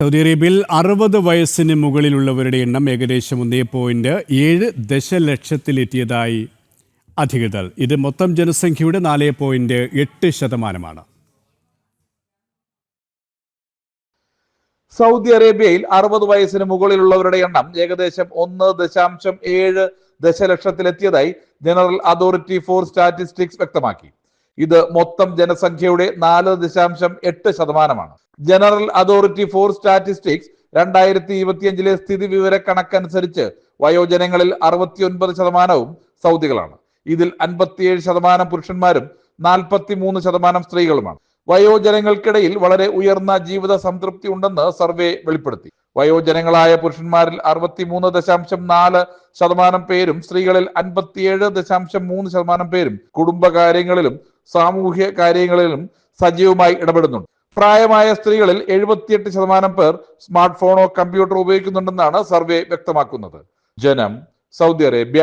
Saudi അറേബ്യയിൽ അറുപത് വയസ്സിന് മുകളിലുള്ളവരുടെ എണ്ണം ഏകദേശം ഒന്നേ പോയിന്റ് ഏഴ് ദശലക്ഷത്തിലെത്തിയതായി അധികൃതർ. ഇത് മൊത്തം ജനസംഖ്യയുടെ നാല് പോയിന്റ് എട്ട് ശതമാനമാണ്. സൗദി അറേബ്യയിൽ അറുപത് വയസ്സിന് മുകളിലുള്ളവരുടെ എണ്ണം ഏകദേശം ഒന്ന് ദശാംശം ഏഴ് ദശലക്ഷത്തിലെത്തിയതായി ജനറൽ അതോറിറ്റി ഫോർ സ്റ്റാറ്റിസ്റ്റിക്സ് വ്യക്തമാക്കി. ഇത് മൊത്തം ജനസംഖ്യയുടെ നാല് ദശാംശം എട്ട് ശതമാനമാണ്. ജനറൽ അതോറിറ്റി ഫോർ സ്റ്റാറ്റിസ്റ്റിക്സ് രണ്ടായിരത്തി ഇരുപത്തിയഞ്ചിലെ സ്ഥിതി വിവര കണക്കനുസരിച്ച് വയോജനങ്ങളിൽ അറുപത്തിയൊൻപത് ശതമാനവും സൗദികളാണ്. ഇതിൽ അൻപത്തിയേഴ് ശതമാനം പുരുഷന്മാരും നാൽപ്പത്തി മൂന്ന് ശതമാനം സ്ത്രീകളുമാണ്. വയോജനങ്ങൾക്കിടയിൽ വളരെ ഉയർന്ന ജീവിത സംതൃപ്തി ഉണ്ടെന്ന് സർവേ വെളിപ്പെടുത്തി. വയോജനങ്ങളായ പുരുഷന്മാരിൽ അറുപത്തിമൂന്ന് ദശാംശം നാല് ശതമാനം പേരും സ്ത്രീകളിൽ അൻപത്തിയേഴ് ദശാംശം മൂന്ന് ശതമാനം പേരും കുടുംബകാര്യങ്ങളിലും സാമൂഹ്യ കാര്യങ്ങളിലും സജീവമായി ഇടപെടുന്നുണ്ട്. പ്രായമായ സ്ത്രീകളിൽ എഴുപത്തിയെട്ട് ശതമാനം പേർ സ്മാർട്ട് ഫോണോ കമ്പ്യൂട്ടറോ ഉപയോഗിക്കുന്നുണ്ടെന്നാണ് സർവേ വ്യക്തമാക്കുന്നത്. ജനം സൗദി അറേബ്യ